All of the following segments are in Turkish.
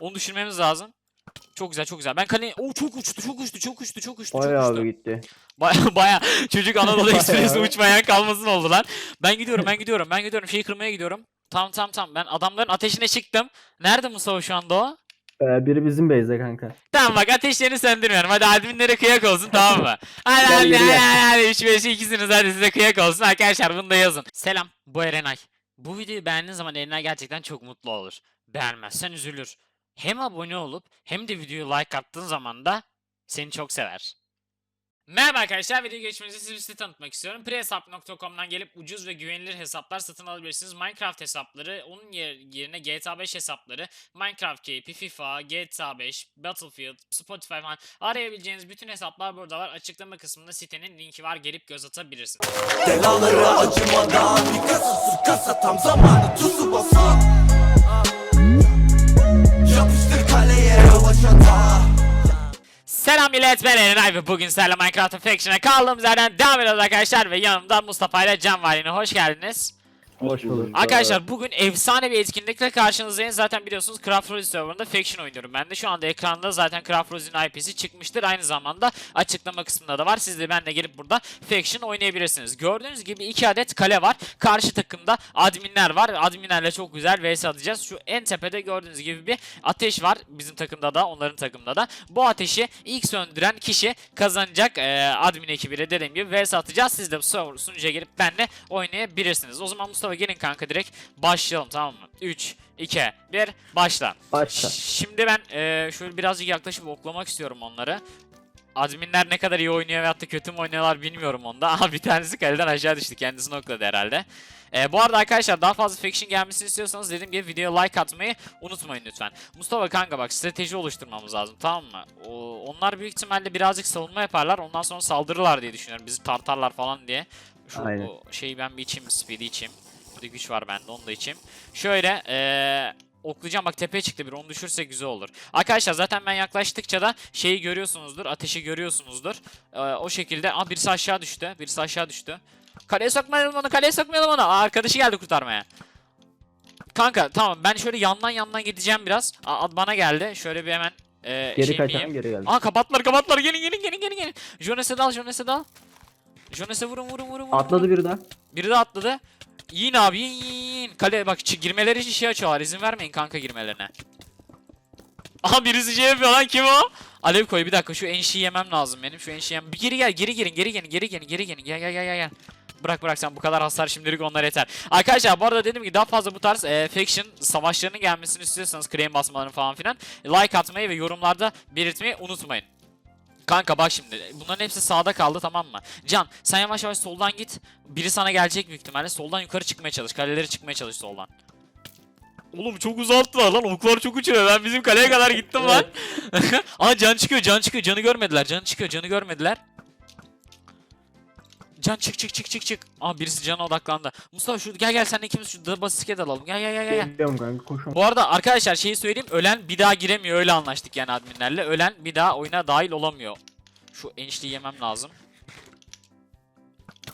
Onu düşürmemiz lazım. Çok güzel çok güzel. Ben kaleye... Oo çok uçtu çok uçtu çok uçtu çok uçtu çok Bayağı uçtu. abi gitti. Baya baya çocuk Anadolu. Ekspresi uçmayan kalmasın oldu lan. Ben gidiyorum ben gidiyorum ben gidiyorum şeyi kırmaya gidiyorum. Tamam tamam tamam ben adamların ateşine çıktım. Nerede Mustafa şu anda o? Ee, biri bizim base'de kanka. Tamam bak ateşlerini söndürmüyorum. Hadi adminlere kıyak olsun tamam mı? Hadi hadi hadi hadi. 3 5 ikisiniz hadi size kıyak olsun. Arkadaşlar bunu da yazın. Selam bu Erenay. Bu videoyu beğendiğin zaman Erenay gerçekten çok mutlu olur. Beğenmezsen üzülür. Hem abone olup hem de videoyu like attığın zaman da seni çok sever. Merhaba arkadaşlar, video geçmenizi size tanıtmak istiyorum. Prehesap.com'dan gelip ucuz ve güvenilir hesaplar satın alabilirsiniz. Minecraft hesapları, onun yer- yerine GTA 5 hesapları, Minecraft Keyfi, FIFA, GTA 5, Battlefield, Spotify falan arayabileceğiniz bütün hesaplar burada var. Açıklama kısmında sitenin linki var, gelip göz atabilirsiniz. Belaları acımadan Bir kasa tam zamanı tuzu basan rövaşata Selam millet ben Erenay ve bugün sizlerle Minecraft Faction'a kaldığımız yerden devam ediyoruz arkadaşlar ve yanımda Mustafa ile Can var yine hoş geldiniz. Hoş bulduk. Arkadaşlar bugün efsane bir etkinlikle karşınızdayız. Zaten biliyorsunuz Craft Rose serverında Faction oynuyorum ben de. Şu anda ekranda zaten Craft Rose'un IP'si çıkmıştır. Aynı zamanda açıklama kısmında da var. Siz de ben de gelip burada Faction oynayabilirsiniz. Gördüğünüz gibi iki adet kale var. Karşı takımda adminler var. Adminlerle çok güzel vs atacağız. Şu en tepede gördüğünüz gibi bir ateş var. Bizim takımda da onların takımda da. Bu ateşi ilk söndüren kişi kazanacak. Ee, admin ekibiyle dediğim gibi vs atacağız. Siz de bu server sunucuya gelip benle oynayabilirsiniz. O zaman Mustafa gelin kanka direkt başlayalım tamam mı? 3, 2, 1 başla. Başla. Şimdi ben eee şöyle birazcık yaklaşıp oklamak istiyorum onları. Adminler ne kadar iyi oynuyor veyahut da kötü mü oynuyorlar bilmiyorum onda. Ama bir tanesi kaleden aşağı düştü. Kendisini okladı herhalde. Eee, bu arada arkadaşlar daha fazla faction gelmesini istiyorsanız dediğim gibi videoya like atmayı unutmayın lütfen. Mustafa kanka bak strateji oluşturmamız lazım tamam mı? O, onlar büyük ihtimalle birazcık savunma yaparlar. Ondan sonra saldırırlar diye düşünüyorum. Bizi tartarlar falan diye. Şu Aynen. şeyi ben bir içeyim. Speed'i içeyim. Burada güç var bende onu da içeyim. Şöyle eee oklayacağım bak tepeye çıktı bir onu düşürse güzel olur. Arkadaşlar zaten ben yaklaştıkça da şeyi görüyorsunuzdur. Ateşi görüyorsunuzdur. Eee, o şekilde. Aa birisi aşağı düştü. Birisi aşağı düştü. Kaleye sokmayalım onu. Kaleye sokmayalım onu. Aa, arkadaşı geldi kurtarmaya. Kanka tamam ben şöyle yandan yandan gideceğim biraz. Aa, bana geldi. Şöyle bir hemen eee Geri şey kaçan geri geldi. Aa kapatlar kapatlar gelin gelin gelin gelin gelin. Jones'e dal Jones'e dal. Jones'e vurun vurun vurun vurun. Atladı biri daha. Biri de atladı. Yiyin abi yiyin. Kale bak girmeleri için şey açıyorlar. İzin vermeyin kanka girmelerine. Aha birisi şey yapıyor lan kim o? Alev koy bir dakika şu enşiyi yemem lazım benim. Şu enşiyi yemem. Bir geri gel geri gelin geri gelin geri gelin geri gelin. Gel gel gel gel. Bırak bırak sen bu kadar hasar şimdilik onlar yeter. Arkadaşlar bu arada dedim ki daha fazla bu tarz e, faction savaşlarının gelmesini istiyorsanız claim basmalarını falan filan like atmayı ve yorumlarda belirtmeyi unutmayın. Kanka bak şimdi bunların hepsi sağda kaldı tamam mı? Can sen yavaş yavaş soldan git. Biri sana gelecek büyük ihtimalle. Soldan yukarı çıkmaya çalış. Kaleleri çıkmaya çalış soldan. Oğlum çok uzalttılar lan. Oklar çok uçuyor. Ben bizim kaleye kadar gittim lan. Aa can çıkıyor can çıkıyor. Canı görmediler. Canı çıkıyor canı görmediler. Can çık çık çık çık çık. Aa birisi cana odaklandı. Mustafa şu gel gel sen ikimiz şu da basket alalım. Gel gel gel gel. Geliyorum kanka koşun. Bu arada arkadaşlar şeyi söyleyeyim. Ölen bir daha giremiyor. Öyle anlaştık yani adminlerle. Ölen bir daha oyuna dahil olamıyor. Şu enişteyi yemem lazım.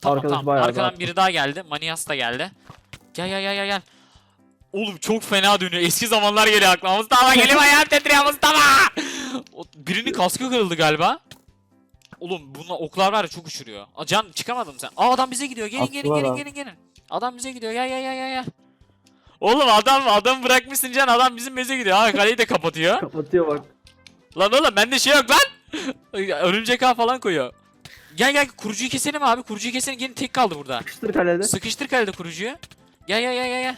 Tamam Arkadaş tamam. bayağı Arkadan rahat. biri daha geldi. Manias da geldi. Gel gel gel gel gel. Oğlum çok fena dönüyor. Eski zamanlar geliyor aklıma. Mustafa geliyor ayağım titriyor Mustafa. O, birinin kaskı kırıldı galiba. Oğlum bunlar oklar var ya çok uçuruyor. Aa, Can çıkamadım sen. Aa adam bize gidiyor. Gelin gelin Attılar gelin gelin gelin. Adam bize gidiyor. Gel gel gel gel gel. Oğlum adam adam bırakmışsın Can adam bizim meze gidiyor. Ha kaleyi de kapatıyor. Kapatıyor bak. lan oğlum bende şey yok lan. Örümcek ağ falan koyuyor. Gel gel kurucuyu keselim abi. Kurucuyu keselim. Gelin tek kaldı burada. Kıştır kalede. Sıkıştır kalede kurucuyu. Gel gel gel gel gel.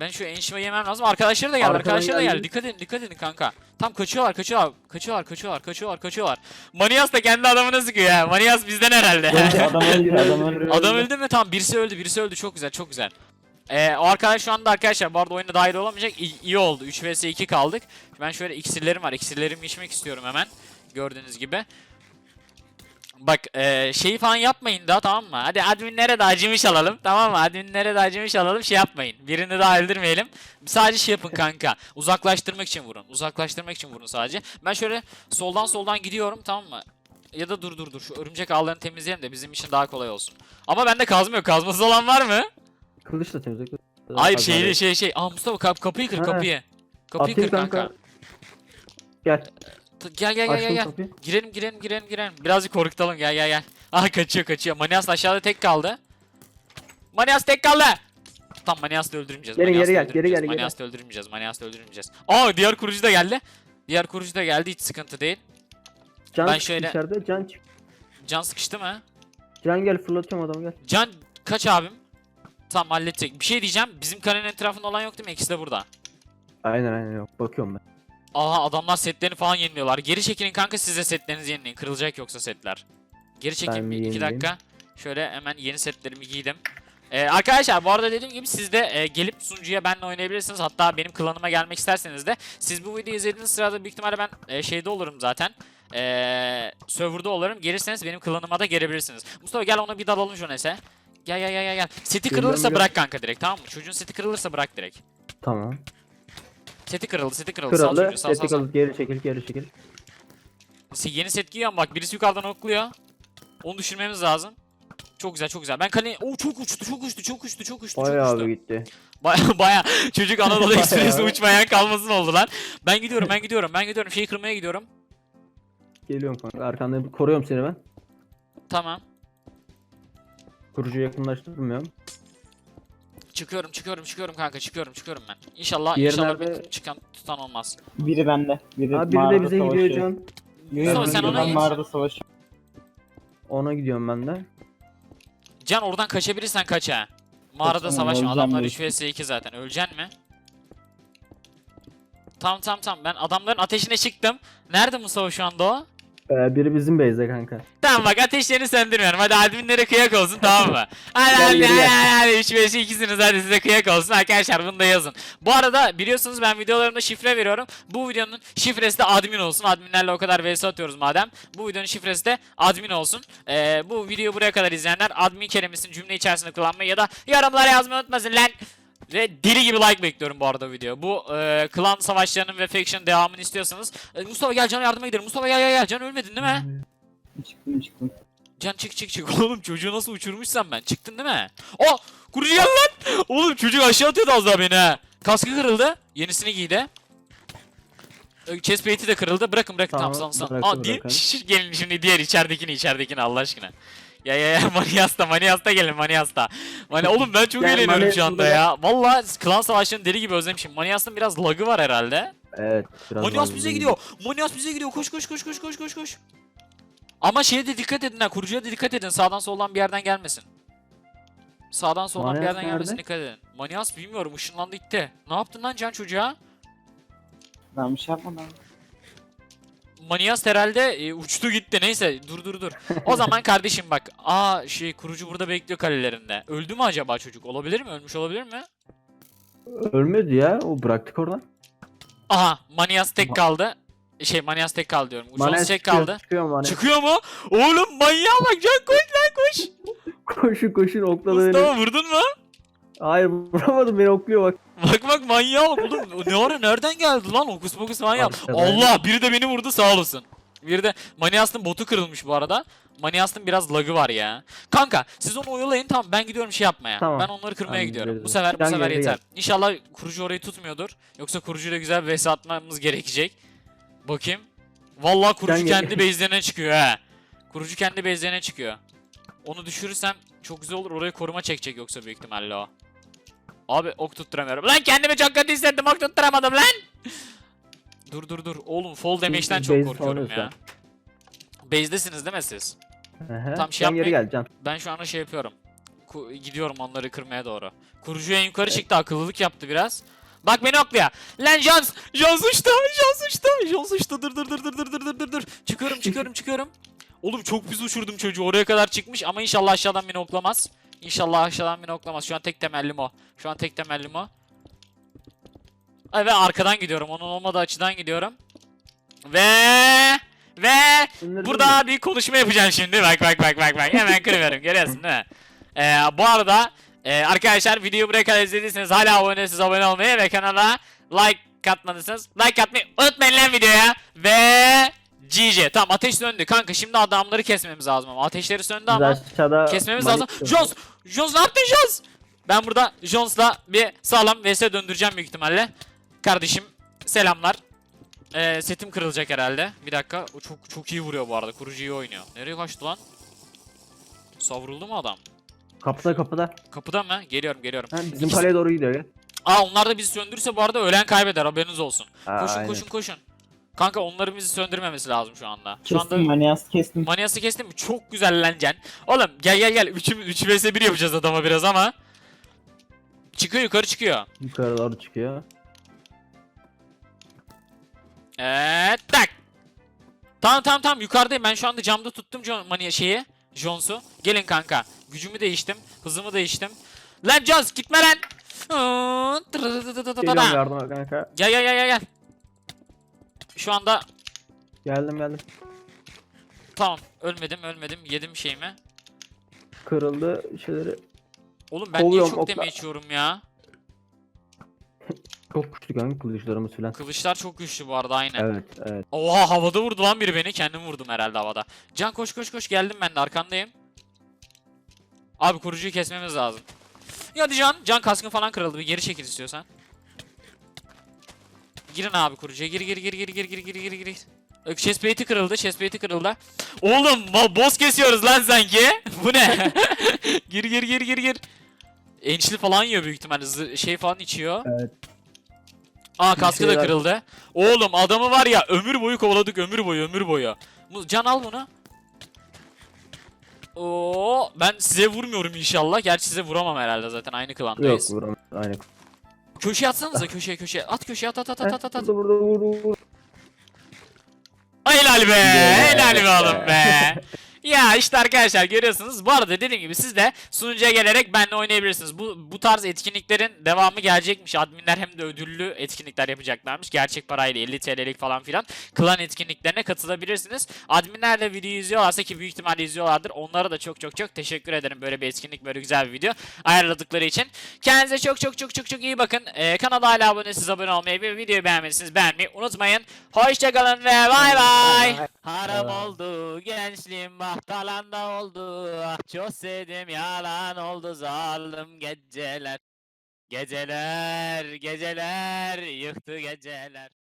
Ben şu enşime yemem lazım. Arkadaşları da geldi. Arkadan Arkadaşları da geldi. geldi. Dikkat edin, dikkat edin kanka. Tam kaçıyorlar, kaçıyorlar. Kaçıyorlar, kaçıyorlar, kaçıyorlar, kaçıyorlar. Manias da kendi adamını sıkıyor ya. Manias bizden herhalde. adam öldü. Adam öldü. Adam öldü mü? Tamam birisi öldü, birisi öldü. Çok güzel, çok güzel. Ee, o arkadaş şu anda arkadaşlar bu arada oyuna dahil olamayacak. İyi, iyi oldu. 3 vs 2 kaldık. Ben şöyle iksirlerim var. İksirlerimi içmek istiyorum hemen. Gördüğünüz gibi. Bak eee şeyi falan yapmayın daha tamam mı? Hadi adminlere de acımış alalım tamam mı? Adminlere de acımış alalım şey yapmayın. Birini daha öldürmeyelim. Sadece şey yapın kanka. Uzaklaştırmak için vurun. Uzaklaştırmak için vurun sadece. Ben şöyle soldan soldan gidiyorum tamam mı? Ya da dur dur dur şu örümcek ağlarını temizleyelim de bizim için daha kolay olsun. Ama bende kazma yok. Kazması olan var mı? Kılıç da temizle. Hayır şeyli şey şey. Aa Mustafa kap kapıyı kır Ha. kapıyı. Kapıyı Atayım kır kanka. kanka. Gel. Gel gel gel gel Açtım gel. kapıyı. Girelim girelim girelim girelim. Birazcık korkutalım gel gel gel. Aha kaçıyor kaçıyor. Manias aşağıda tek kaldı. Manias tek kaldı. Tam Manias'ı öldürmeyeceğiz. Geri, Manias'ı geri gel, geri öldürmeyeceğiz, gel, geri. Manias'ı öldürmeyeceğiz. Manias'ı öldürmeyeceğiz. Aa diğer kurucu da geldi. Diğer kurucu da geldi hiç sıkıntı değil. Can Ben şöyle- içeride. Can çık. Can sıkıştı mı? Can gel fırlatıyorum adamı gel. Can kaç abim? Tamam halledecek. Bir şey diyeceğim. Bizim kalenin etrafında olan yok değil mi? İkisi de burada. Aynen aynen yok. Bakıyorum ben. Aha adamlar setlerini falan yeniliyorlar. Geri çekilin kanka siz de setlerinizi yenileyin. Kırılacak yoksa setler. Geri çekin Ben bir iki yenileyim. dakika. Şöyle hemen yeni setlerimi giydim. Ee, arkadaşlar bu arada dediğim gibi siz de e, gelip sunucuya benimle oynayabilirsiniz. Hatta benim klanıma gelmek isterseniz de siz bu videoyu izlediğiniz sırada büyük ihtimalle ben e, şeyde olurum zaten. Ee, serverda olurum. Gelirseniz benim klanıma da gelebilirsiniz. Mustafa gel ona bir dalalım Jones'e. Gel gel gel gel. Seti kırılırsa bırak kanka direkt tamam mı? Çocuğun seti kırılırsa bırak direkt. Tamam. Seti kırıldı, seti kırıldı. Sal Kralı. çocuğu, sal, sal, sal. alıp geri çekil geri çekil. Se- Yeni set giyiyorum bak birisi yukarıdan okluyor. Onu düşürmemiz lazım. Çok güzel çok güzel. Ben kaleye... Oo çok uçtu çok uçtu çok uçtu çok uçtu çok Bayağı uçtu. abi gitti. Baya baya çocuk Anadolu Bayağı. Ekspresi uçmayan kalmasın oldu lan. Ben gidiyorum ben gidiyorum ben gidiyorum şeyi kırmaya gidiyorum. Geliyorum kanka. Arkanda koruyorum seni ben. Tamam. Kurucuyu yakınlaştırmıyorum. Çıkıyorum çıkıyorum çıkıyorum kanka çıkıyorum çıkıyorum ben. İnşallah Diğeri inşallah bir nerede? çıkan tutan olmaz. Biri bende. Biri Abi biri de mağarada bize gidiyor savaşıyor. can. Mustafa, sen ona Ben mağarada savaşıyor. Ona gidiyorum ben de. Can oradan kaçabilirsen kaç ha. Mağarada Kaçamam, savaşma öleceğim adamlar belki. 3 vs 2 zaten öleceksin mi? Tamam tamam tamam ben adamların ateşine çıktım. Nerede Mustafa şu anda o? Ee, biri bizim base'de kanka. Tamam bak ateşlerini söndürmüyorum. Hadi adminlere kıyak olsun tamam mı? Hadi hadi hadi hadi 3 5 ikisiniz hadi size kıyak olsun arkadaşlar bunu da yazın. Bu arada biliyorsunuz ben videolarımda şifre veriyorum. Bu videonun şifresi de admin olsun. Adminlerle o kadar vs atıyoruz madem. Bu videonun şifresi de admin olsun. Ee, bu videoyu buraya kadar izleyenler admin kelimesini cümle içerisinde kullanmayı ya da yorumlara yazmayı unutmasın lan. Ve deli gibi like bekliyorum bu arada video. Bu e, klan savaşlarının ve faction devamını istiyorsanız. E, Mustafa gel Can'a yardıma gidelim. Mustafa gel gel gel. Can ölmedin değil mi? Çıktım çıktım. Can çık çık çık. Oğlum çocuğu nasıl uçurmuşsam ben. Çıktın değil mi? O kurucu gel lan. Oğlum çocuk aşağı atıyordu az daha beni ha. Kaskı kırıldı. Yenisini giydi. Chest plate'i de kırıldı. Bırakın bırakın tamam, Tamam, tamam, Aa, diğer-. Şş, gelin şimdi diğer içeridekini içeridekini Allah aşkına. Ya ya ya Manias'ta Manias'ta gelin Manias'ta. Mani oğlum ben çok eğleniyorum şu anda ya. Valla klan savaşlarını deli gibi özlemişim. Manias'ın biraz lagı var herhalde. Evet. Biraz Manias bize gidiyor. Manias bize gidiyor. Koş koş koş koş koş koş koş. Ama şeye de dikkat edin ha. Kurucuya da dikkat edin. Sağdan soldan bir yerden gelmesin. Sağdan soldan bir Manias yerden gelmesin nerede? dikkat edin. Manias bilmiyorum ışınlandı gitti. Ne yaptın lan Can çocuğa? Ben bir şey yapmadım. Manias herhalde e, uçtu gitti. Neyse dur dur dur. O zaman kardeşim bak. Aa şey kurucu burada bekliyor kalelerinde. Öldü mü acaba çocuk? Olabilir mi? Ölmüş olabilir mi? Ölmedi ya. O bıraktık oradan. Aha Manias tek kaldı. Şey Manias tek kaldı diyorum. Manes tek çıkıyor, kaldı. Çıkıyor Manes. Çıkıyor mu? Oğlum manyağa bak Can koş lan koş. Koşun koşun okladı beni. Mustafa vurdun mu? Hayır vuramadım beni okluyor bak. Bak bak oğlum. O Ne ara nereden geldi lan okus pokus manyak. Allah biri de beni vurdu sağ olasın. Biri de Manias'ın botu kırılmış bu arada. Manias'ın biraz lagı var ya. Kanka siz onu oyalayın tamam ben gidiyorum şey yapmaya. Tamam. Ben onları kırmaya Tamam, gidiyorum. Bu sefer bu sefer yeter. gel. İnşallah kurucu orayı tutmuyordur. Yoksa kurucuyla güzel bir vs atmamız gerekecek. Bakayım. Vallahi kurucu kendi base'lerine çıkıyor he. Kurucu kendi base'lerine çıkıyor. Onu düşürürsem çok güzel olur. Oraya koruma çekecek yoksa büyük ihtimalle o. Abi ok tutturamıyorum. Lan kendimi çok kötü hissettim ok tutturamadım lan. dur dur dur. Oğlum fall damage'den çok korkuyorum ya. Base'desiniz değil mi siz? Tam şey yapmayın. geleceğim. Ben şu anda şey yapıyorum. Ku gidiyorum onları kırmaya doğru. Kurucu en yukarı evet. çıktı akıllılık yaptı biraz. Bak beni okluya. Lan Jones. Jones uçtu. Jones uçtu. Jones uçtu. Dur dur dur dur dur dur dur dur. Çıkıyorum çıkıyorum çıkıyorum. Oğlum çok biz uçurdum çocuğu. Oraya kadar çıkmış ama inşallah aşağıdan beni oklamaz. İnşallah aşağıdan beni oklamaz. Şu an tek temellim o. Şu an tek temellim o. Ve arkadan gidiyorum. Onun olmadığı açıdan gidiyorum. Ve ve İndirdin Burada bir konuşma yapacağım şimdi. Bak bak bak bak bak. Hemen kırıveriyorum. Görüyorsun değil mi? Ee, bu arada e, arkadaşlar videoyu buraya kadar izlediyseniz hala abone değilseniz abone olmayı ve kanala like atmadıysanız like atmayı unutmayın lan videoya. Ve GG. Tamam ateş söndü. Kanka şimdi adamları kesmemiz lazım ama. Ateşleri söndü ama aşağıda kesmemiz lazım. Jones! Jones ne yaptın Jones? Ben burada Jones'la bir sağlam vs döndüreceğim büyük ihtimalle. Kardeşim Selamlar. Ee, setim kırılacak herhalde. Bir dakika. O çok çok iyi vuruyor bu arada. Kurucu iyi oynuyor. Nereye kaçtı lan? Savruldu mu adam? Kapıda kapıda. Kapıda mı? Geliyorum geliyorum. Ha, bizim İkisi- kaleye doğru gidiyor gel. Aa onlar da bizi söndürürse bu arada ölen kaybeder haberiniz olsun. Aa, Koşun aynen. koşun koşun. Kanka onların bizi söndürmemesi lazım şu anda. Şu anda Kestim maniyas kestim. Maniası kestim mi? Çok güzelleneceksin. Oğlum gel gel gel. 3 3 vs 1 yapacağız adama biraz ama. Çıkıyor yukarı çıkıyor. Yukarı doğru çıkıyor. Evet tak. Tamam tamam tamam yukarıdayım. Ben şu anda camda tuttum John, mania şeyi. Jones'u. Gelin kanka. Gücümü değiştim. Hızımı değiştim. Lan Jones gitme lan. Geliyorum yardıma kanka. Gel gel gel gel gel. Şu anda Geldim geldim. tamam ölmedim ölmedim yedim şeyimi. Kırıldı şeyleri. Oğlum ben niye Kovuyorum, çok okla. damage yiyorum ya? Çok güçlü kanka kılıçlarımız filan. Kılıçlar çok güçlü bu arada aynen. Evet evet. Oha havada vurdu lan biri beni. Kendim vurdum herhalde havada. Can koş koş koş geldim ben de arkandayım. Abi kurucuyu kesmemiz lazım. Ya hadi Can. Can kaskın falan kırıldı. Bir geri çekil istiyorsan. Girin abi kurucuya. Gir gir gir gir gir gir gir gir gir. Chestplate'i kırıldı. Chestplate'i kırıldı. Oğlum boss kesiyoruz lan sanki. Bu ne? gir gir gir gir gir. Ençli falan yiyor büyük ihtimalle. Şey falan içiyor. Evet. Aa kaskı da kırıldı. Oğlum adamı var ya ömür boyu kovaladık ömür boyu ömür boyu. Can al bunu. Oo ben size vurmuyorum inşallah. Gerçi size vuramam herhalde zaten aynı Yok klandayız. vuramam. Aynen. Köşeye atsanıza köşeye köşeye. At köşeye at at at at at at. Burada burada vur vur. Ay, Helal be. Helal be oğlum be. Ya işte arkadaşlar görüyorsunuz. Bu arada dediğim gibi siz de sunucuya gelerek benimle oynayabilirsiniz. Bu bu tarz etkinliklerin devamı gelecekmiş. Adminler hem de ödüllü etkinlikler yapacaklarmış. Gerçek parayla 50 TL'lik falan filan. Klan etkinliklerine katılabilirsiniz. Adminler de videoyu izliyorlarsa ki büyük ihtimalle izliyorlardır. Onlara da çok çok çok teşekkür ederim. Böyle bir etkinlik, böyle güzel bir video ayarladıkları için. Kendinize çok çok çok çok çok iyi bakın. Ee, kanala hala abone siz abone olmayı ve videoyu beğenmediyseniz beğenmeyi unutmayın. Hoşçakalın ve bay bay. Haram Bay bay. Gençliğim bahtalanda oldu. Ah çok sevdim yalan oldu zalim geceler. Geceler geceler yıktı geceler.